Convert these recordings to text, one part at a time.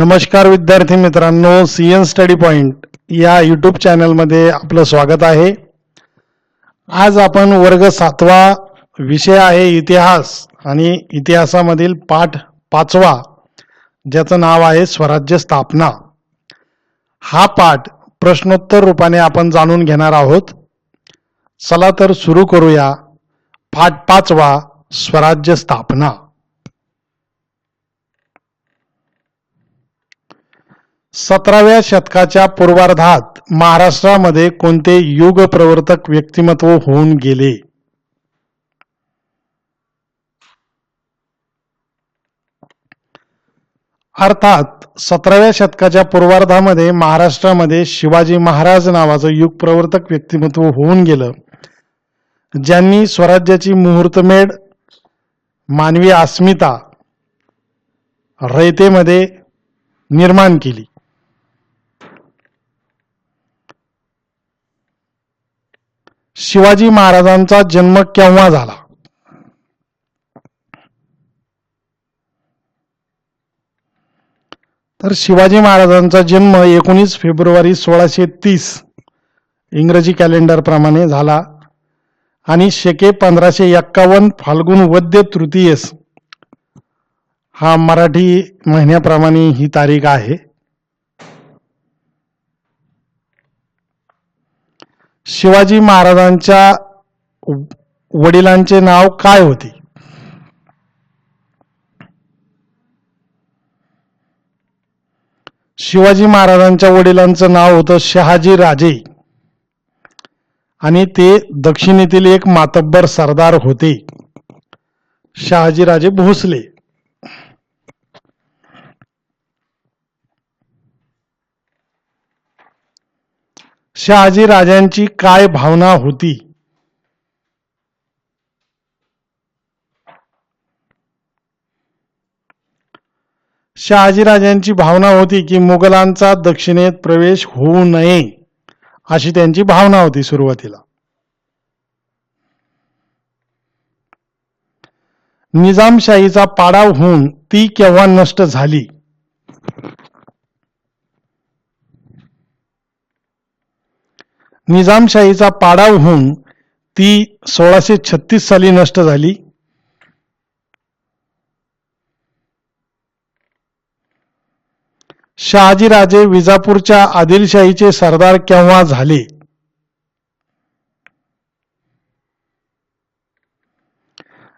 नमस्कार विद्यार्थी मित्रांनो सी एन स्टडी पॉइंट या यूट्यूब चॅनलमध्ये आपलं स्वागत आहे. आज आपण वर्ग सातवा विषय आहे इतिहास आणि इतिहासामधील पाठ पाचवा ज्याचं नाव आहे स्वराज्य स्थापना. हा पाठ प्रश्नोत्तर रूपाने आपण जाणून घेणार आहोत. चला तर सुरू करूया. पाठ पाचवा स्वराज्य स्थापना. सतराव्या शतकाच्या पूर्वार्धात महाराष्ट्रामध्ये कोणते युग प्रवर्तक व्यक्तिमत्व होऊन गेले? अर्थात सतराव्या शतकाच्या पूर्वार्धामध्ये महाराष्ट्रामध्ये शिवाजी महाराज नावाचं युग प्रवर्तक व्यक्तिमत्व होऊन गेलं. ज्यांनी स्वराज्याची मुहूर्तमेढ मानवी अस्मिता रयतेमध्ये निर्माण केली. शिवाजी महाराजांचा जन्म केव्हा झाला? तर शिवाजी महाराजांचा जन्म एकोणीस फेब्रुवारी सोळाशे तीस इंग्रजी कॅलेंडर प्रमाणे झाला. आणि शेके पंधराशे एक्कावन्न फाल्गुन वद्य तृतीयस हा मराठी महिन्याप्रमाणे ही तारीख आहे. शिवाजी महाराजांच्या वडिलांचे नाव काय होते? शिवाजी महाराजांच्या वडिलांचं नाव होतं शहाजी राजे. आणि ते दक्षिणेतील एक मातब्बर सरदार होते. शहाजीराजे भोसले. शहाजी राजांची काय भावना होती? शहाजीराजांची भावना होती की मुघलांचा दक्षिणेत प्रवेश होऊ नये अशी त्यांची भावना होती सुरुवातीला. निजामशाहीचा पाडाव होऊन ती केव्हा नष्ट झाली? निजामशाहीचा पाडाव होऊन ती सोळाशे छत्तीस साली नष्ट झाली. शहाजीराजे विजापूरच्या आदिलशाहीचे सरदार केव्हा झाले?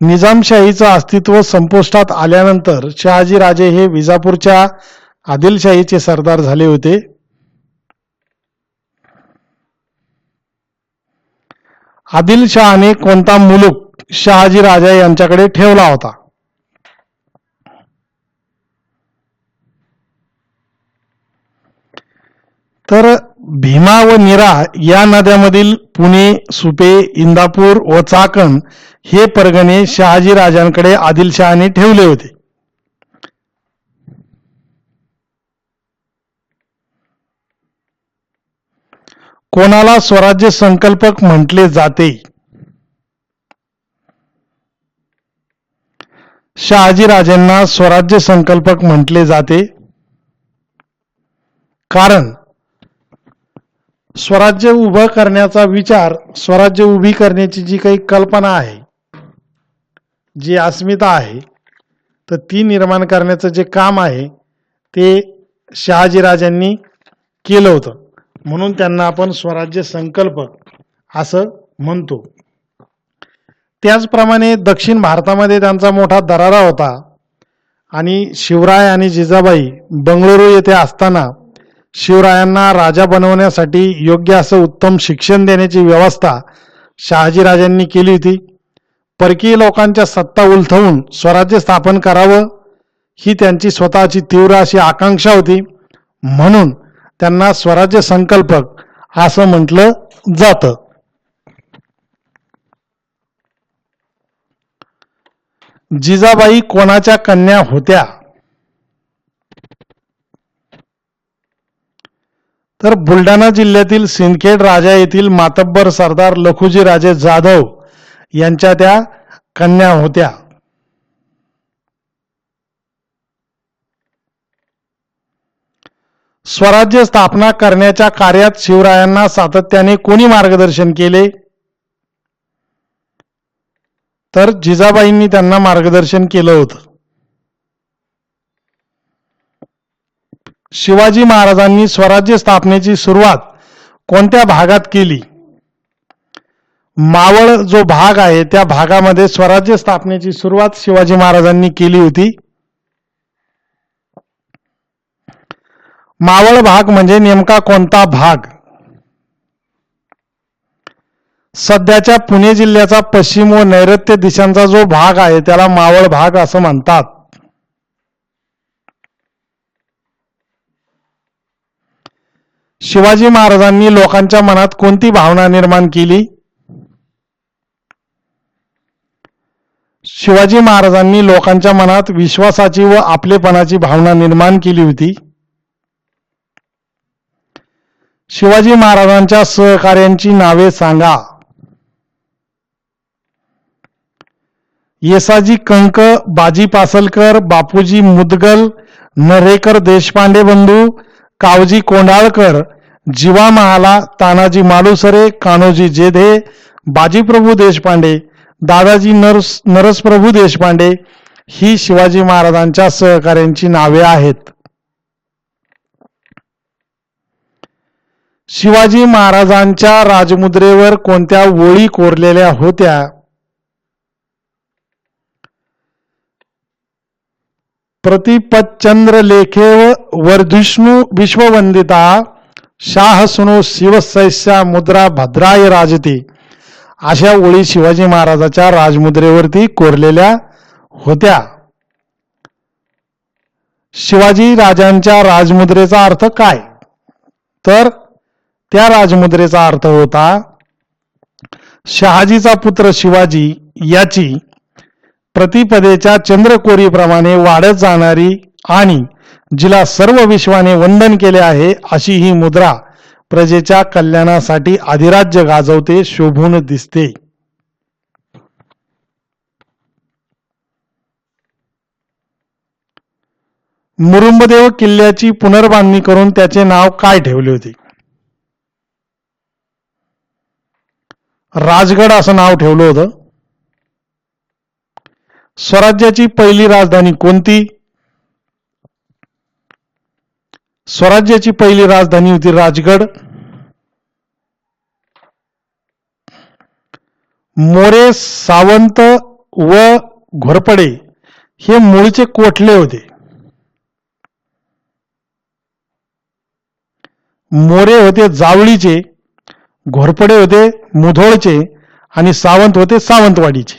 निजामशाहीचं अस्तित्व संपुष्टात आल्यानंतर शहाजीराजे हे विजापूरच्या आदिलशाहीचे सरदार झाले होते. आदिलशहाने कोणता मुलूक शहाजी राजा यांच्याकडे ठेवला होता? तर भीमा व नीरा या नद्यामधील पुणे सुपे इंदापूर व चाकण हे परगणे शहाजी राजांकडे आदिलशहाने ठेवले होते. कोणाला स्वराज्य संकल्पक म्हटले जाते? शहाजी राजांना स्वराज्य संकल्पक म्हटले जाते. कारण स्वराज्य उभं करण्याचा विचार स्वराज्य उभी करण्याची जी काही कल्पना आहे जी अस्मिता आहे तर ती निर्माण करण्याचं जे काम आहे ते शहाजीराजांनी केलं होतं. म्हणून त्यांना आपण स्वराज्य संकल्प असं म्हणतो. त्याचप्रमाणे दक्षिण भारतामध्ये त्यांचा मोठा दरारा होता. आणि शिवराय आणि जिजाबाई बंगळुरू येथे असताना शिवरायांना राजा बनवण्यासाठी योग्य असं उत्तम शिक्षण देण्याची व्यवस्था शहाजीराजांनी केली होती. परकीय लोकांच्या सत्ता उलथवून स्वराज्य स्थापन करावं ही त्यांची स्वतःची तीव्र अशी आकांक्षा होती. म्हणून त्यांना स्वराज्य संकल्पक असं म्हटलं जातं. जिजाबाई कोणाच्या कन्या होत्या? तर बुलढाणा जिल्ह्यातील सिंदखेड राजा येथील मातब्बर सरदार लखुजी राजे जाधव यांच्या त्या कन्या होत्या. स्वराज्य स्थापना करण्याच्या कार्यात शिवरायांना सातत्याने कोणी मार्गदर्शन केले? तर जिजाबाईंनी त्यांना मार्गदर्शन केलं होतं. शिवाजी महाराजांनी स्वराज्य स्थापनेची सुरुवात कोणत्या भागात केली? मावळ जो भाग आहे त्या भागामध्ये स्वराज्य स्थापनेची सुरुवात शिवाजी महाराजांनी केली होती. मावळ भाग म्हणजे नेमका कोणता भाग? सध्याच्या पुणे जिल्ह्याचा पश्चिम व नैऋत्य दिशांचा जो भाग आहे त्याला मावळ भाग असं म्हणतात. शिवाजी महाराजांनी लोकांच्या मनात कोणती भावना निर्माण केली? शिवाजी महाराजांनी लोकांच्या मनात विश्वासाची व आपलेपणाची भावना निर्माण केली होती. शिवाजी महाराजांच्या सहकार्यांची नावे सांगा. येसाजी कंक बाजी पासलकर बापूजी मुदगल नरेकर देशपांडे बंधू कावजी कोंडाळकर जीवा महाला तानाजी मालुसरे कान्होजी जेधे बाजीप्रभू देशपांडे दादाजी नरस नरसप्रभू देशपांडे ही शिवाजी महाराजांच्या सहकार्यांची नावे आहेत. शिवाजी महाराजांच्या राजमुद्रेवर कोणत्या ओळी कोरलेल्या होत्या? प्रतिपच्चंद्र लेखे वर्धिष्णू विश्ववंदिता शाह सुनो शिवसैस्या मुद्रा भद्राय राजती. अशा ओळी शिवाजी महाराजाच्या राजमुद्रेवरती कोरलेल्या होत्या. शिवाजी राजांच्या राजमुद्रेचा अर्थ काय? तर त्या राजमुद्रेचा अर्थ होता शहाजीचा पुत्र शिवाजी याची प्रतिपदेच्या चंद्रकोरीप्रमाणे वाढत जाणारी आणि जिला सर्व विश्वाने वंदन केले आहे अशी ही मुद्रा प्रजेच्या कल्याणासाठी अधिराज्य गाजवते शोभून दिसते. मुरुंबदेव किल्ल्याची पुनर्बांधणी करून त्याचे नाव काय ठेवले होते? राजगड असं नाव ठेवलं होतं. स्वराज्याची पहिली राजधानी कोणती? स्वराज्याची पहिली राजधानी होती राजगड. मोरे सावंत व घोरपडे हे मूळचे कोठले होते? मोरे होते जावळीचे. घोरपडे होते मुधोळचे आणि सावंत होते सावंतवाडीचे.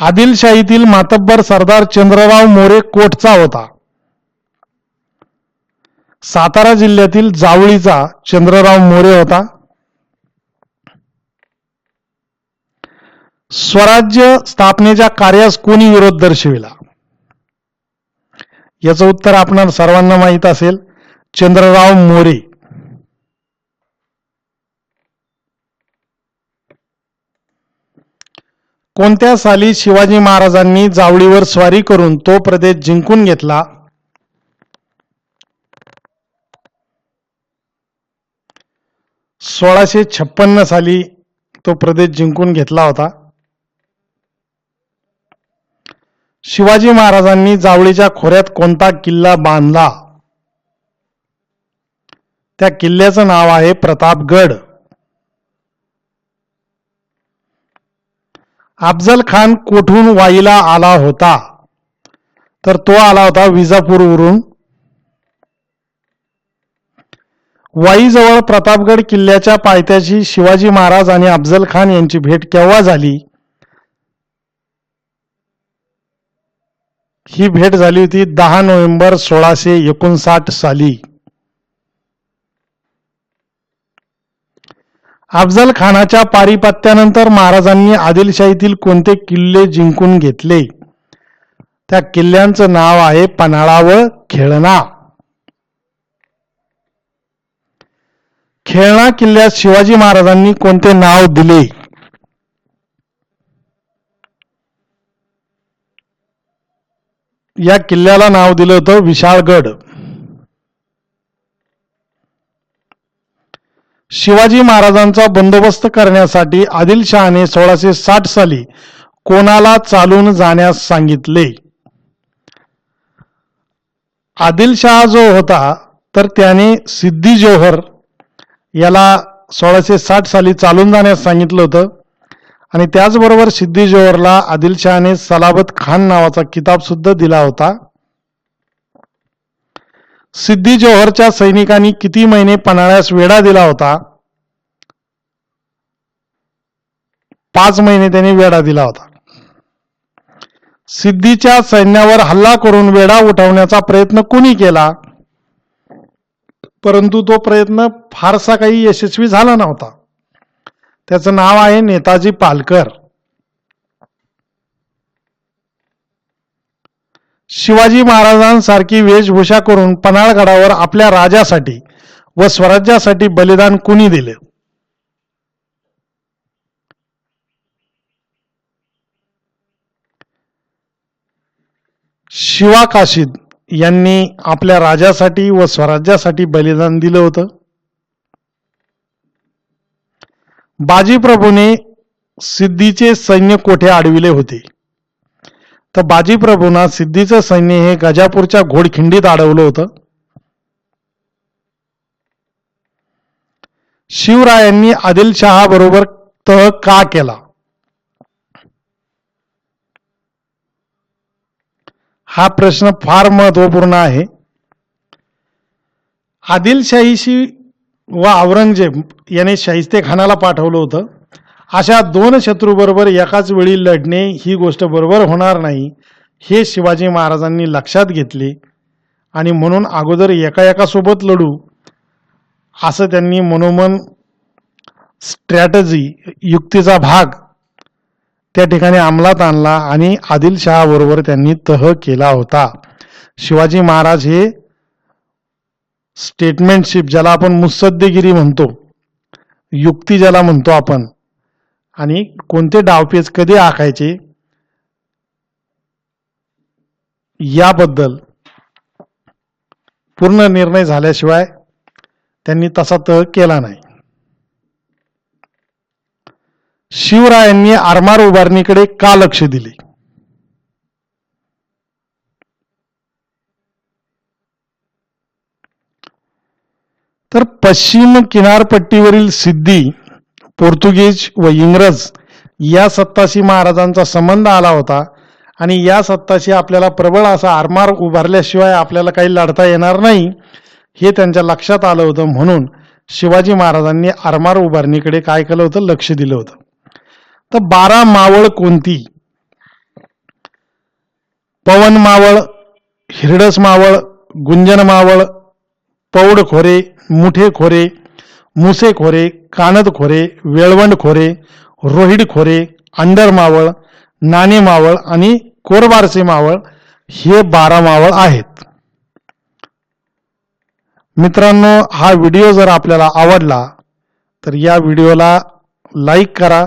आदिलशाहीतील मातब्बर सरदार चंद्रराव मोरे कोटचा होता. सातारा जिल्ह्यातील जावळीचा चंद्रराव मोरे होता. स्वराज्य स्थापनेच्या कार्यास कोणी विरोध दर्शविला? याचं उत्तर आपण सर्वांना माहीत असेल. चंद्रराव मोरे. कोणत्या साली शिवाजी महाराजांनी जावळीवर स्वारी करून तो प्रदेश जिंकून घेतला? सोळाशे छप्पन्न साली तो प्रदेश जिंकून घेतला होता. शिवाजी महाराजांनी जावळीच्या खोऱ्यात कोणता किल्ला बांधला? त्या किल्ल्याचं नाव आहे प्रतापगड. अफजल खान कोठून वाईला आला होता? तर तो आला होता विजापूरवरून. वाईजवळ प्रतापगड किल्ल्याच्या पायथ्याशी शिवाजी महाराज आणि अफजल खान यांची भेट केव्हा झाली? ही भेट झाली होती दहा नोव्हेंबर सोळाशे एकोणसाठ साली. अफजल खानाच्या पारिपत्यानंतर महाराजांनी आदिलशाहीतील कोणते किल्ले जिंकून घेतले? त्या किल्ल्यांचं नाव आहे पन्हाळा व खेळणा. खेळणा किल्ल्यात शिवाजी महाराजांनी कोणते नाव दिले? या किल्ल्याला नाव दिलं होतं विशाळगड. शिवाजी महाराजांचा बंदोबस्त करण्यासाठी आदिलशहाने सोळाशे साठ साली कोणाला चालून जाण्यास सांगितले. आदिलशहा जो होता तर त्याने सिद्धी जोहर याला सोळाशे साठ साली चालून जाण्यास सांगितलं होतं. आणि त्याचबरोबर सिद्धी जोहरला आदिलशहाने सलाबत खान नावाचा किताब सुद्धा दिला होता. सिद्धी जोहरच्या सैनिकांनी किती महिने पन्हाळ्यास वेढा दिला होता? पाच महिने त्यांनी वेढा दिला होता. सिद्धीच्या सैन्यावर हल्ला करून वेढा उठवण्याचा प्रयत्न कुणी केला? परंतु तो प्रयत्न फारसा काही यशस्वी झाला नव्हता. त्याचं नाव आहे नेताजी पालकर. शिवाजी महाराजांसारखी वेशभूषा करून पन्हाळगडावर आपल्या राजासाठी व स्वराज्यासाठी बलिदान कुणी दिले? शिवा काशीद यांनी आपल्या राजासाठी व स्वराज्यासाठी बलिदान दिलं होतं. बाजीप्रभूने सिद्धीचे सैन्य कोठे अडविले होते? तर बाजीप्रभूंना सिद्धीचं सैन्य हे गजापूरच्या घोडखिंडीत अडवलं होतं. शिवरायांनी आदिलशहा बरोबर तह का केला? हा प्रश्न फार महत्त्वपूर्ण आहे. आदिलशाहीशी व औरंगजेब याने शाहिस्ते खानाला पाठवलं होतं. अशा दोन शत्रूबरोबर एकाच वेळी लढणे ही गोष्ट बरोबर होणार नाही हे शिवाजी महाराजांनी लक्षात घेतले. आणि म्हणून अगोदर एका एकासोबत लढू असं त्यांनी मनोमन स्ट्रॅटजी युक्तीचा भाग त्या ठिकाणी अंमलात आणला आणि आदिलशहाबरोबर त्यांनी तह केला होता. शिवाजी महाराज हे स्टेटमेंटशिप ज्याला आपण मुसद्देगिरी म्हणतो युक्ती ज्याला म्हणतो आपण आणि कोणते डावपेच कधी आखायचे? याबद्दल पूर्ण निर्णय झाल्याशिवाय त्यांनी तसा तह केला नाही. शिवरायांनी आरमार उभारणीकडे का लक्ष दिले? तर पश्चिम किनारपट्टीवरील सिद्धी पोर्तुगीज व इंग्रज या सत्ताशी महाराजांचा संबंध आला होता आणि या सत्ताशी आपल्याला प्रबळ असा आरमार उभारल्याशिवाय आपल्याला काही लढता येणार नाही हे त्यांच्या लक्षात आलं होतं. म्हणून शिवाजी महाराजांनी आरमार उभारणीकडे काय केलं होतं? लक्ष दिलं होतं. तर बारा मावळ कोणती? पवन मावळ हिरडस मावळ गुंजन मावळ पौड खोरे मुठे खोरे मुसे खोरे कानद खोरे वेळवंड खोरे रोहिड खोरे अंडर मावळ नाणे मावळ आणि कोरबारसे मावळ हे बारा मावळ आहेत. मित्रांनो हा व्हिडिओ जर आपल्याला आवडला तर या व्हिडिओला लाईक करा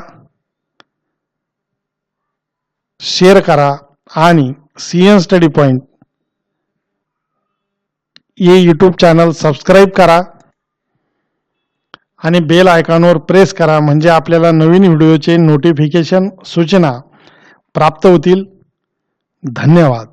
शेअर करा आणि सी एन स्टडी पॉईंट हे यूट्यूब चॅनल सबस्क्राईब करा. आणि बेल आयकॉनवर प्रेस करा म्हणजे आपल्याला नवीन व्हिडिओचे नोटिफिकेशन सूचना प्राप्त होतील. धन्यवाद.